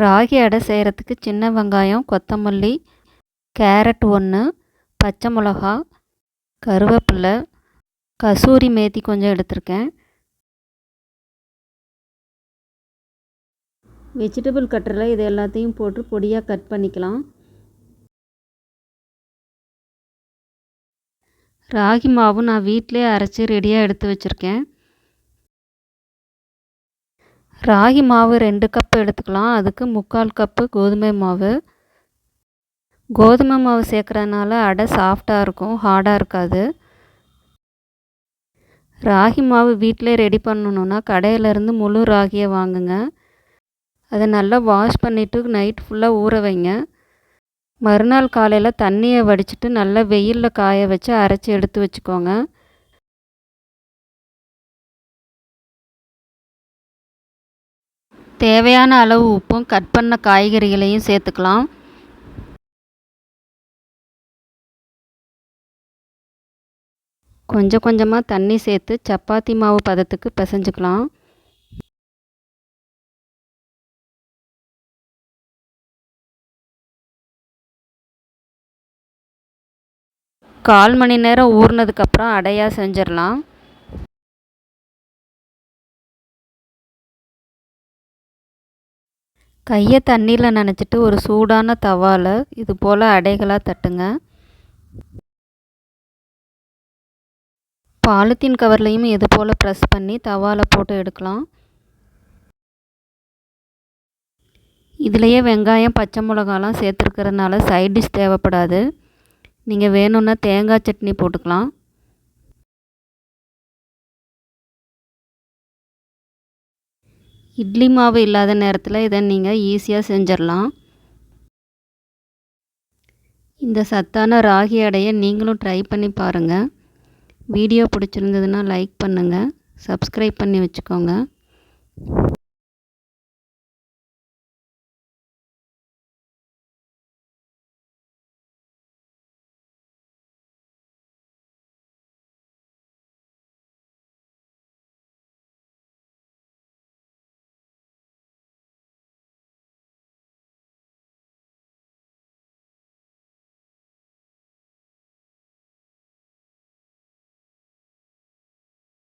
ராகி அடை செய்கிறதுக்கு சின்ன வெங்காயம் கொத்தமல்லி கேரட் ஒன்று பச்சை மிளகா கருவேப்பிலை கசூரி மேத்தி கொஞ்சம் எடுத்திருக்கேன். வெஜிடபிள் கட்டரில் இது எல்லாத்தையும் போட்டு பொடியாக கட் பண்ணிக்கலாம். ராகி மாவு நான் வீட்டிலே அரைச்சி ரெடியாக எடுத்து வச்சுருக்கேன். ராகி மாவு ரெண்டு கப் எடுத்துக்கலாம். அதுக்கு முக்கால் கப்பு கோதுமை மாவு. கோதுமை மாவு சேர்க்குறதுனால அடை சாஃப்டாக இருக்கும் ஹார்டாக இருக்காது. ராகி மாவு வீட்டிலே ரெடி பண்ணணுன்னா கடையிலேருந்து முழு ராகியை வாங்குங்க. அதை நல்லா வாஷ் பண்ணிவிட்டு நைட் ஃபுல்லாக ஊற வைங்க. மறுநாள் காலையில் தண்ணியை வடிச்சிட்டு நல்லா வெயிலில் காய வச்சு அரைச்சி எடுத்து வச்சுக்கோங்க. தேவையான அளவு உப்பும் கட் பண்ண காய்கறிகளையும் சேர்த்துக்கலாம். கொஞ்சம் கொஞ்சமாக தண்ணி சேர்த்து சப்பாத்தி மாவு பதத்துக்கு பிசைஞ்சுக்கலாம். கால் மணி நேரம் ஊறினதுக்கப்புறம் அடையாக செஞ்சிடலாம். கையை தண்ணியில் நனைச்சிட்டு ஒரு சூடான தவாவில் இது போல் அடைகளாக தட்டுங்க. பாலித்தீன் கவர்லேயும் இது போல் ப்ரெஸ் பண்ணி தவாவில் போட்டு எடுக்கலாம். இதுலேயே வெங்காயம் பச்சை மிளகாலாம் சேர்த்துருக்கறதுனால சைட் டிஷ் தேவைப்படாது. நீங்கள் வேணும்னா தேங்காய் சட்னி போட்டுக்கலாம். இட்லி மாவு இல்லாத நேரத்தில் இதை நீங்கள் ஈஸியாக செஞ்சிடலாம் இந்த சத்தான ராகி அடையை நீங்களும் ட்ரை பண்ணி பாருங்கள் வீடியோ பிடிச்சிருந்ததுன்னா லைக் பண்ணுங்கள் சப்ஸ்கிரைப் பண்ணி வச்சுக்கோங்க.